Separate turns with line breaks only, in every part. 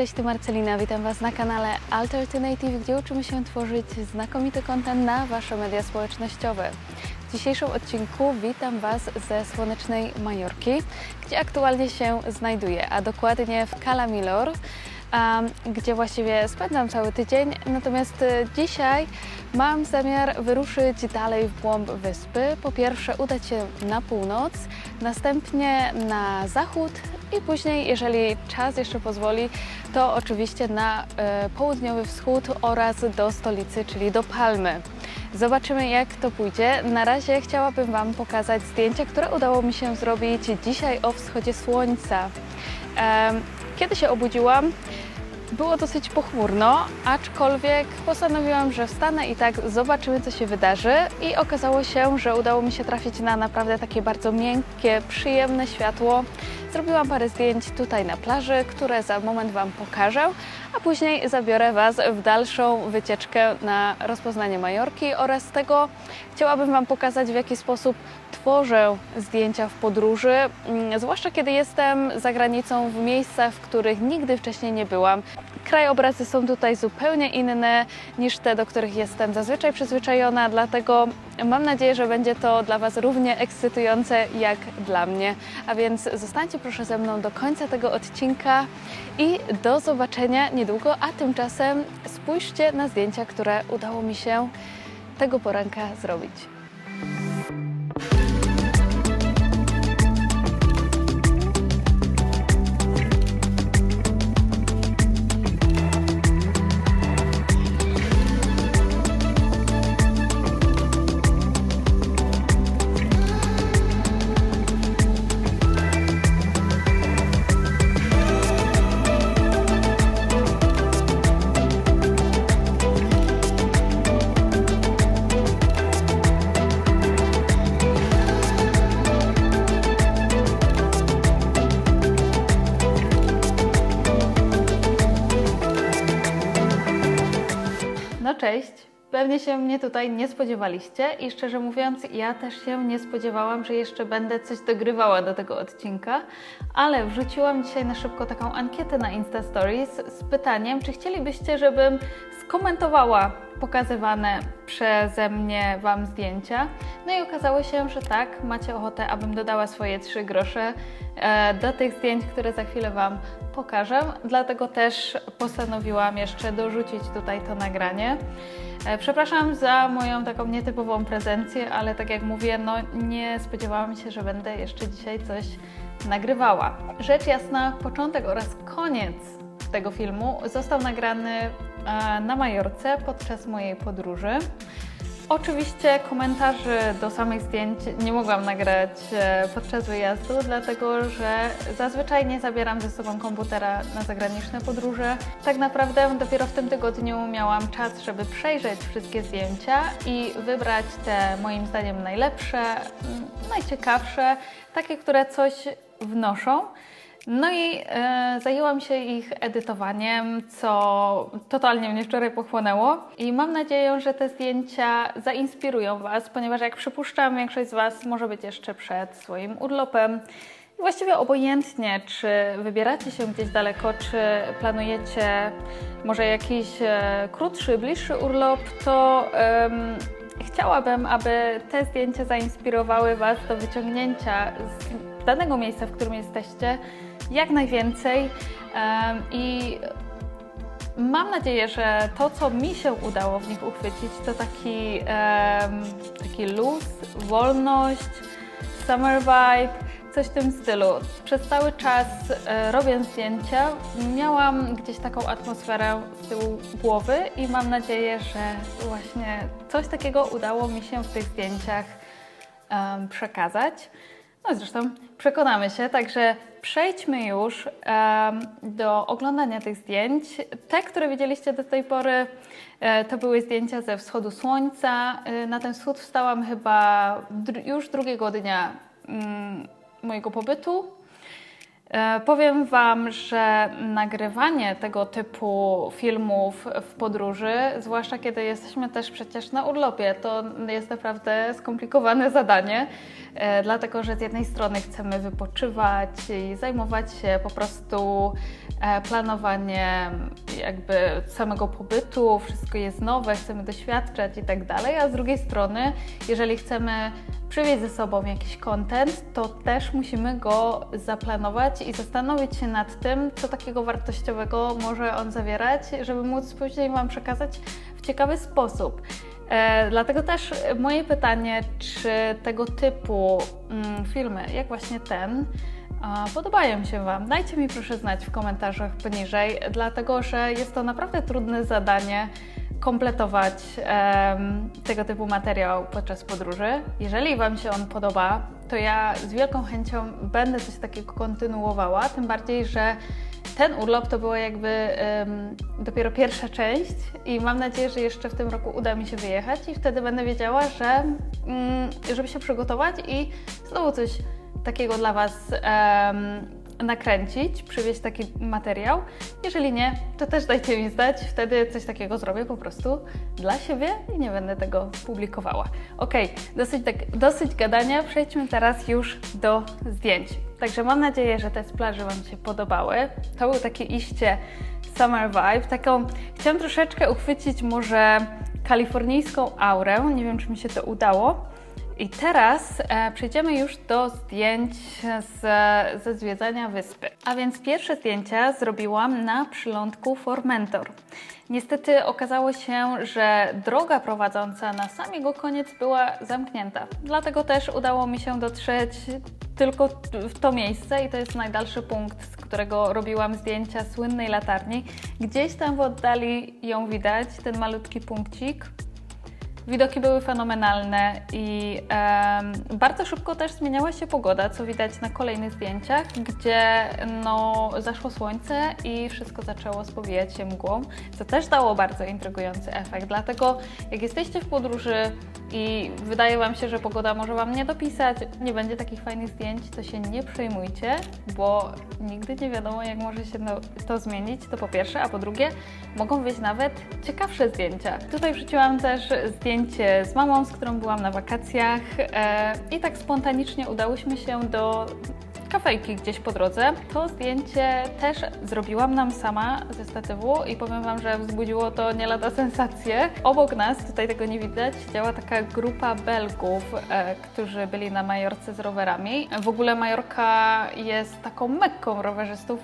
cześć, tu Marcelina. Witam Was na kanale Alternative, gdzie uczymy się tworzyć znakomity content na Wasze media społecznościowe. W dzisiejszym odcinku witam Was ze słonecznej Majorki, gdzie aktualnie się znajduję, a dokładnie w Cala Milor, gdzie właściwie spędzam cały tydzień. Natomiast e, dzisiaj mam zamiar wyruszyć dalej w głąb wyspy. Po pierwsze udać się na północ, następnie na zachód i później, jeżeli czas jeszcze pozwoli, to oczywiście na e, południowy wschód oraz do stolicy, czyli do Palmy. Zobaczymy, jak to pójdzie. Na razie chciałabym Wam pokazać zdjęcia, które udało mi się zrobić dzisiaj o wschodzie słońca. Kiedy się obudziłam, było dosyć pochmurno, aczkolwiek postanowiłam, że wstanę i tak zobaczymy, co się wydarzy. I okazało się, że udało mi się trafić na naprawdę takie bardzo miękkie, przyjemne światło. Zrobiłam parę zdjęć tutaj na plaży, które za moment Wam pokażę, a później zabiorę Was w dalszą wycieczkę na rozpoznanie Majorki oraz tego chciałabym Wam pokazać, w jaki sposób tworzę zdjęcia w podróży, mm, zwłaszcza kiedy jestem za granicą w miejscach, w których nigdy wcześniej nie byłam. Krajobrazy są tutaj zupełnie inne niż te, do których jestem zazwyczaj przyzwyczajona, dlatego mam nadzieję, że będzie to dla Was równie ekscytujące jak dla mnie. A więc zostańcie proszę ze mną do końca tego odcinka i do zobaczenia niedługo, a tymczasem spójrzcie na zdjęcia, które udało mi się tego poranka zrobić. Pewnie się mnie tutaj nie spodziewaliście i szczerze mówiąc, ja też się nie spodziewałam, że jeszcze będę coś dogrywała do tego odcinka, ale wrzuciłam dzisiaj na szybko taką ankietę na Insta Stories z pytaniem, czy chcielibyście, żebym skomentowała pokazywane przeze mnie Wam zdjęcia. No i okazało się, że tak, macie ochotę, abym dodała swoje trzy grosze e, do tych zdjęć, które za chwilę Wam pokażę. Dlatego też postanowiłam jeszcze dorzucić tutaj to nagranie. E, Przepraszam za moją taką nietypową prezencję, ale tak jak mówię, no nie spodziewałam się, że będę jeszcze dzisiaj coś nagrywała. Rzecz jasna, początek oraz koniec tego filmu został nagrany e, na Majorce podczas mojej podróży. Oczywiście komentarzy do samych zdjęć nie mogłam nagrać e, podczas wyjazdu, dlatego że zazwyczaj nie zabieram ze sobą komputera na zagraniczne podróże. Tak naprawdę dopiero w tym tygodniu miałam czas, żeby przejrzeć wszystkie zdjęcia i wybrać te moim zdaniem najlepsze, najciekawsze, takie, które coś wnoszą. No i e, zajęłam się ich edytowaniem, co totalnie mnie wczoraj pochłonęło. I mam nadzieję, że te zdjęcia zainspirują Was, ponieważ jak przypuszczam, większość z Was może być jeszcze przed swoim urlopem. Właściwie obojętnie, czy wybieracie się gdzieś daleko, czy planujecie może jakiś e, krótszy, bliższy urlop, to chciałabym, aby te zdjęcia zainspirowały Was do wyciągnięcia z danego miejsca, w którym jesteście, jak najwięcej. I mam nadzieję, że to, co mi się udało w nich uchwycić, to taki, taki luz, wolność, summer vibe, coś w tym stylu. Przez cały czas e, robiąc zdjęcia, miałam gdzieś taką atmosferę z tyłu głowy i mam nadzieję, że właśnie coś takiego udało mi się w tych zdjęciach em, przekazać. No zresztą przekonamy się, także przejdźmy już em, do oglądania tych zdjęć. Te, które widzieliście do tej pory, e, to były zdjęcia ze wschodu słońca. E, na ten wschód wstałam chyba już drugiego dnia mm, mojego pobytu. E, Powiem Wam, że nagrywanie tego typu filmów w podróży, zwłaszcza kiedy jesteśmy też przecież na urlopie, to jest naprawdę skomplikowane zadanie, dlatego że z jednej strony chcemy wypoczywać i zajmować się po prostu e, planowaniem jakby samego pobytu, wszystko jest nowe, chcemy doświadczać i tak dalej, a z drugiej strony, jeżeli chcemy przywieźć ze sobą jakiś content, to też musimy go zaplanować i zastanowić się nad tym, co takiego wartościowego może on zawierać, żeby móc później Wam przekazać w ciekawy sposób. E, dlatego też moje pytanie, czy tego typu mm, filmy, jak właśnie ten, podobają się Wam? Dajcie mi proszę znać w komentarzach poniżej, dlatego że jest to naprawdę trudne zadanie kompletować em, tego typu materiał podczas podróży. Jeżeli Wam się on podoba, to ja z wielką chęcią będę coś takiego kontynuowała, tym bardziej, że ten urlop to była jakby em, dopiero pierwsza część i mam nadzieję, że jeszcze w tym roku uda mi się wyjechać i wtedy będę wiedziała, że mm, żeby się przygotować i znowu coś takiego dla Was em, nakręcić, przywieźć taki materiał. Jeżeli nie, to też dajcie mi znać, wtedy coś takiego zrobię po prostu dla siebie i nie będę tego publikowała. Ok, dosyć, tak, dosyć gadania, przejdźmy teraz już do zdjęć. Także mam nadzieję, że te z plaży Wam się podobały. To był taki iście summer vibe, taką chciałam troszeczkę uchwycić może kalifornijską aurę, nie wiem czy mi się to udało. I teraz e, przejdziemy już do zdjęć z, ze zwiedzania wyspy. A więc pierwsze zdjęcia zrobiłam na przylądku Formentor. Niestety okazało się, że droga prowadząca na sam jego koniec była zamknięta. Dlatego też udało mi się dotrzeć tylko w to miejsce i to jest najdalszy punkt, z którego robiłam zdjęcia słynnej latarni. Gdzieś tam w oddali ją widać, ten malutki punkcik. Widoki były fenomenalne i bardzo szybko też zmieniała się pogoda, co widać na kolejnych zdjęciach, gdzie no, zaszło słońce i wszystko zaczęło spowijać się mgłą, co też dało bardzo intrygujący efekt. Dlatego jak jesteście w podróży i wydaje Wam się, że pogoda może Wam nie dopisać, nie będzie takich fajnych zdjęć, to się nie przejmujcie, bo nigdy nie wiadomo, jak może się to zmienić, to po pierwsze, a po drugie, mogą wyjść nawet ciekawsze zdjęcia. Tutaj wrzuciłam też zdjęcie z mamą, z którą byłam na wakacjach e, i tak spontanicznie udałyśmy się do kafejki gdzieś po drodze. To zdjęcie też zrobiłam nam sama ze statywu i powiem Wam, że wzbudziło to nie lada sensację. Obok nas, tutaj tego nie widać, działa taka grupa Belgów, e, którzy byli na Majorce z rowerami. W ogóle Majorka jest taką mekką rowerzystów.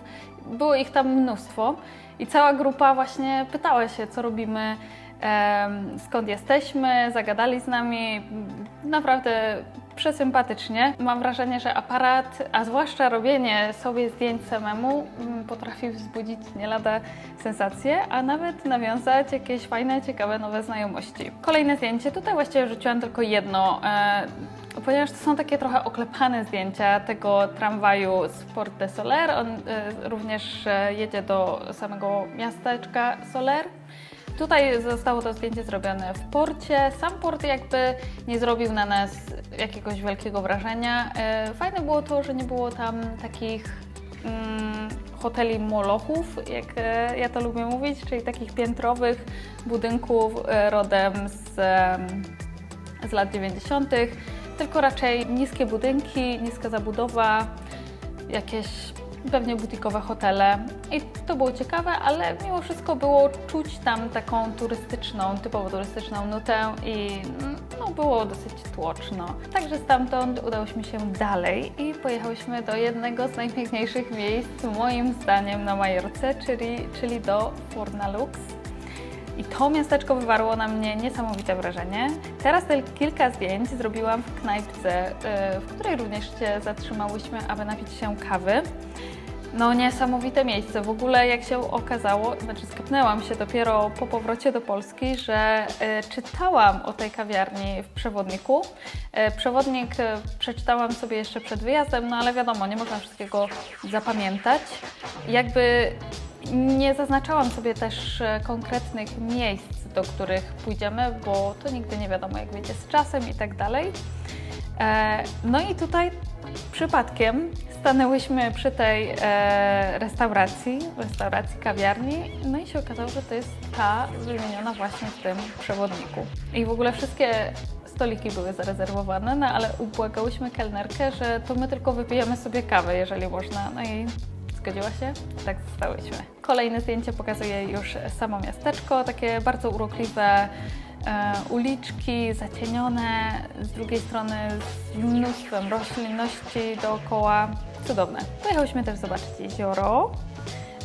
Było ich tam mnóstwo i cała grupa właśnie pytała się, co robimy, skąd jesteśmy, zagadali z nami. Naprawdę przesympatycznie. Mam wrażenie, że aparat, a zwłaszcza robienie sobie zdjęć samemu, mm, potrafi wzbudzić nie lada sensację, a nawet nawiązać jakieś fajne, ciekawe, nowe znajomości. Kolejne zdjęcie, tutaj właściwie wrzuciłam tylko jedno. E, Ponieważ to są takie trochę oklepane zdjęcia tego tramwaju z Port de Soler, on e, również e, jedzie do samego miasteczka Soler. Tutaj zostało to zdjęcie zrobione w porcie. Sam port jakby nie zrobił na nas jakiegoś wielkiego wrażenia. E, Fajne było to, że nie było tam takich mm, hoteli molochów, jak e, ja to lubię mówić, czyli takich piętrowych budynków e, rodem z, z lat 90., tylko raczej niskie budynki, niska zabudowa, jakieś pewnie butikowe hotele. I to było ciekawe, ale mimo wszystko było czuć tam taką turystyczną, typowo turystyczną nutę i no, było dosyć tłoczno. Także stamtąd udałyśmy się dalej i pojechałyśmy do jednego z najpiękniejszych miejsc, moim zdaniem, na Majorce, czyli, czyli do Fornalux. I to miasteczko wywarło na mnie niesamowite wrażenie. Teraz te kilka zdjęć zrobiłam w knajpce, y, w której również się zatrzymałyśmy, aby napić się kawy. No niesamowite miejsce. W ogóle jak się okazało, znaczy skapnęłam się dopiero po powrocie do Polski, że y, czytałam o tej kawiarni w przewodniku. Y, przewodnik y, przeczytałam sobie jeszcze przed wyjazdem, no ale wiadomo, nie można wszystkiego zapamiętać. Jakby nie zaznaczałam sobie też e, konkretnych miejsc, do których pójdziemy, bo to nigdy nie wiadomo, jak wyjdzie z czasem i tak dalej. E, no i tutaj przypadkiem stanęłyśmy przy tej e, restauracji, restauracji kawiarni, no i się okazało, że to jest ta wymieniona właśnie w tym przewodniku. I w ogóle wszystkie stoliki były zarezerwowane, no ale ubłagałyśmy kelnerkę, że to my tylko wypijemy sobie kawę, jeżeli można. No i zgodziła się? Tak zostałyśmy. Kolejne zdjęcie pokazuje już samo miasteczko, takie bardzo urokliwe uliczki, zacienione, z drugiej strony z mnóstwem roślinności dookoła. Cudowne. Pojechałyśmy też zobaczyć jezioro.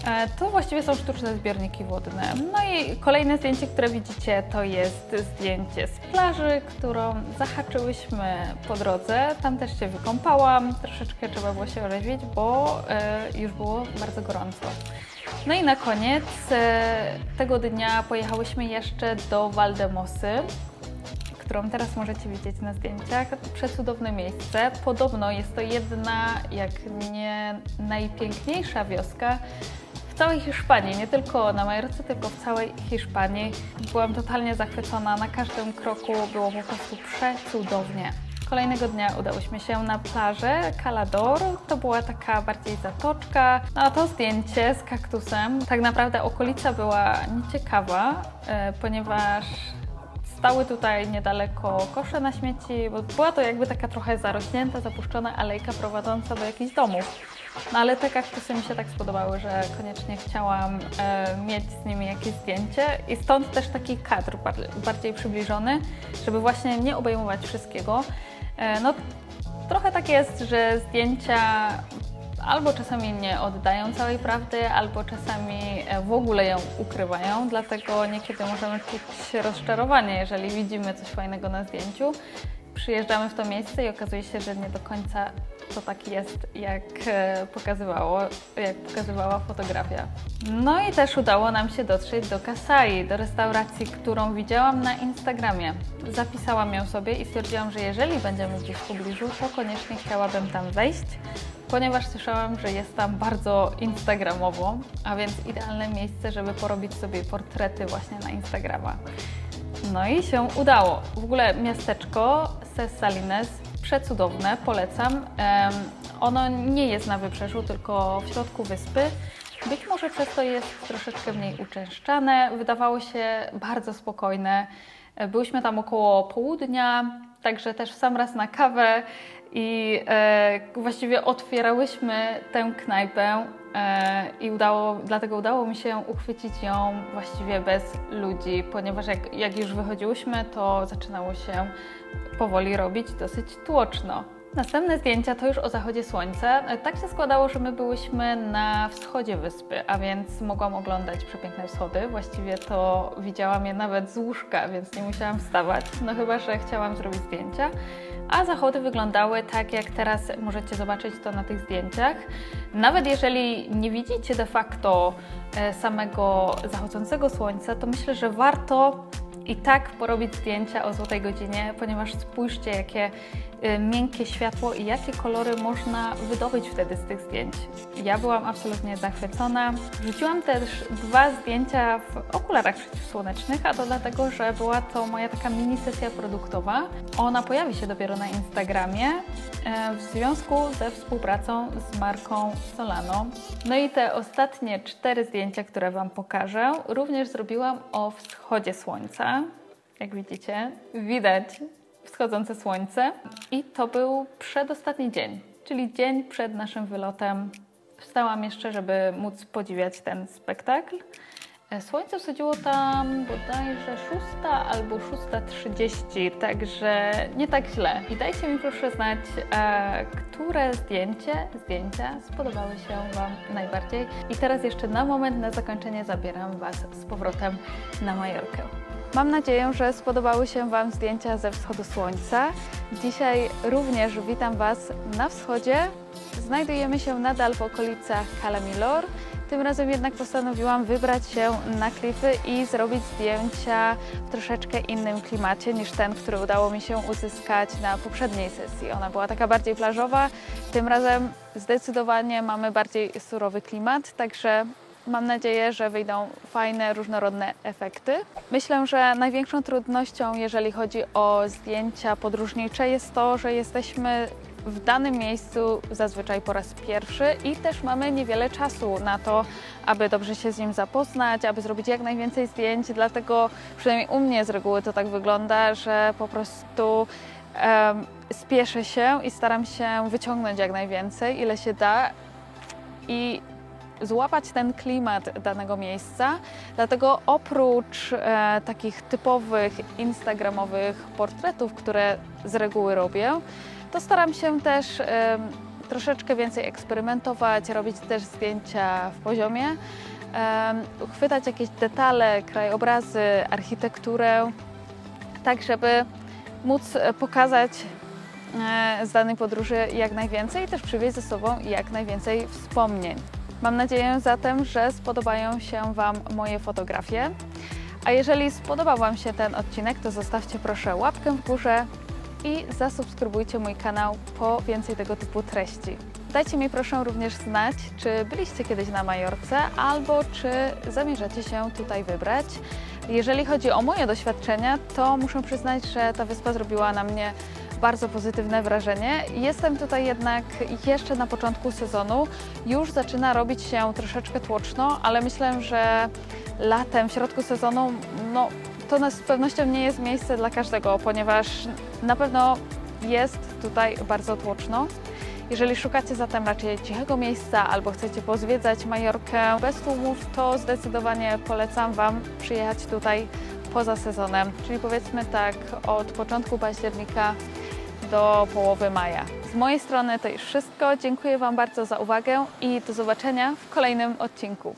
E, To właściwie są sztuczne zbiorniki wodne. No i kolejne zdjęcie, które widzicie, to jest zdjęcie z plaży, którą zahaczyłyśmy po drodze. Tam też się wykąpałam, troszeczkę trzeba było się orzeźwić, bo e, już było bardzo gorąco. No i na koniec e, tego dnia pojechałyśmy jeszcze do Waldemosy którą teraz możecie widzieć na zdjęciach. Przecudowne miejsce. Podobno jest to jedna, jak nie najpiękniejsza wioska w całej Hiszpanii, nie tylko na Majorce, tylko w całej Hiszpanii. Byłam totalnie zachwycona, na każdym kroku było po prostu przecudownie. Kolejnego dnia udałyśmy się na plażę Calador. To była taka bardziej zatoczka. No a to zdjęcie z kaktusem, tak naprawdę okolica była nieciekawa, e, ponieważ Stały tutaj niedaleko kosze na śmieci, bo była to jakby taka trochę zarośnięta, zapuszczona alejka prowadząca do jakichś domów. No ale te kaktusy mi się tak spodobały, że koniecznie chciałam e, mieć z nimi jakieś zdjęcie i stąd też taki kadr bar bardziej przybliżony, żeby właśnie nie obejmować wszystkiego. E, no trochę tak jest, że zdjęcia albo czasami nie oddają całej prawdy, albo czasami e, w ogóle ją ukrywają, dlatego niekiedy możemy czuć rozczarowanie, jeżeli widzimy coś fajnego na zdjęciu. Przyjeżdżamy w to miejsce i okazuje się, że nie do końca to tak jest, jak e, pokazywało, jak pokazywała fotografia. No i też udało nam się dotrzeć do Kasai, do restauracji, którą widziałam na Instagramie. Zapisałam ją sobie i stwierdziłam, że jeżeli będziemy gdzieś w pobliżu, to koniecznie chciałabym tam wejść ponieważ słyszałam, że jest tam bardzo instagramowo, a więc idealne miejsce, żeby porobić sobie portrety właśnie na Instagrama. No i się udało. W ogóle miasteczko Ses Salines przecudowne, polecam. Ono nie jest na wybrzeżu, tylko w środku wyspy. Być może przez to jest troszeczkę mniej uczęszczane. Wydawało się bardzo spokojne. E, Byłyśmy tam około południa, także też w sam raz na kawę i e, właściwie otwierałyśmy tę knajpę e, i udało, dlatego udało mi się uchwycić ją właściwie bez ludzi, ponieważ jak, jak już wychodziłyśmy, to zaczynało się powoli robić dosyć tłoczno. Następne zdjęcia to już o zachodzie słońca. E, Tak się składało, że my byłyśmy na wschodzie wyspy, a więc mogłam oglądać przepiękne wschody. Właściwie to widziałam je nawet z łóżka, więc nie musiałam wstawać, no chyba, że chciałam zrobić zdjęcia. A zachody wyglądały tak, jak teraz możecie zobaczyć to na tych zdjęciach. Nawet jeżeli nie widzicie de facto e, samego zachodzącego słońca, to myślę, że warto i tak porobić zdjęcia o złotej godzinie, ponieważ spójrzcie, jakie y, miękkie światło i jakie kolory można wydobyć wtedy z tych zdjęć. Ja byłam absolutnie zachwycona. Wrzuciłam też dwa zdjęcia w okularach przeciwsłonecznych, a to dlatego, że była to moja taka mini sesja produktowa. Ona pojawi się dopiero na Instagramie e, w związku ze współpracą z marką Solano. No i te ostatnie cztery zdjęcia, które Wam pokażę, również zrobiłam o wschodzie słońca. Jak widzicie, widać wschodzące słońce. I to był przedostatni dzień, czyli dzień przed naszym wylotem. Wstałam jeszcze, żeby móc podziwiać ten spektakl. E, Słońce wsadziło tam bodajże 6 albo 6.30, także nie tak źle. I dajcie mi proszę znać, e, które zdjęcie, zdjęcia spodobały się Wam najbardziej. I teraz jeszcze na moment, na zakończenie zabieram Was z powrotem na Majorkę. Mam nadzieję, że spodobały się Wam zdjęcia ze wschodu słońca. Dzisiaj również witam Was na wschodzie. Znajdujemy się nadal w okolicach Cala Milor. Tym razem jednak postanowiłam wybrać się na klify i zrobić zdjęcia w troszeczkę innym klimacie niż ten, który udało mi się uzyskać na poprzedniej sesji. Ona była taka bardziej plażowa, tym razem zdecydowanie mamy bardziej surowy klimat, także Mam nadzieję, że wyjdą fajne, różnorodne efekty. Myślę, że największą trudnością, jeżeli chodzi o zdjęcia podróżnicze, jest to, że jesteśmy w danym miejscu zazwyczaj po raz pierwszy i też mamy niewiele czasu na to, aby dobrze się z nim zapoznać, aby zrobić jak najwięcej zdjęć. Dlatego przynajmniej u mnie z reguły to tak wygląda, że po prostu em, spieszę się i staram się wyciągnąć jak najwięcej, ile się da i złapać ten klimat danego miejsca. Dlatego oprócz e, takich typowych instagramowych portretów, które z reguły robię, to staram się też em, troszeczkę więcej eksperymentować, robić też zdjęcia w poziomie, em, chwytać jakieś detale, krajobrazy, architekturę, tak żeby móc e, pokazać e, z danej podróży jak najwięcej i też przywieźć ze sobą jak najwięcej wspomnień. Mam nadzieję zatem, że spodobają się Wam moje fotografie. A jeżeli spodobał Wam się ten odcinek, to zostawcie proszę łapkę w górze i zasubskrybujcie mój kanał po więcej tego typu treści. Dajcie mi proszę również znać, czy byliście kiedyś na Majorce albo czy zamierzacie się tutaj wybrać. Jeżeli chodzi o moje doświadczenia, to muszę przyznać, że ta wyspa zrobiła na mnie bardzo pozytywne wrażenie. Jestem tutaj jednak jeszcze na początku sezonu. Już zaczyna robić się troszeczkę tłoczno, ale myślę, że latem, w środku sezonu, no to z pewnością nie jest miejsce dla każdego, ponieważ na pewno jest tutaj bardzo tłoczno. Jeżeli szukacie zatem raczej cichego miejsca albo chcecie pozwiedzać Majorkę bez tłumów, to zdecydowanie polecam Wam przyjechać tutaj poza sezonem, czyli powiedzmy tak od początku października do połowy maja. Z mojej strony to już wszystko. Dziękuję Wam bardzo za uwagę i do zobaczenia w kolejnym odcinku.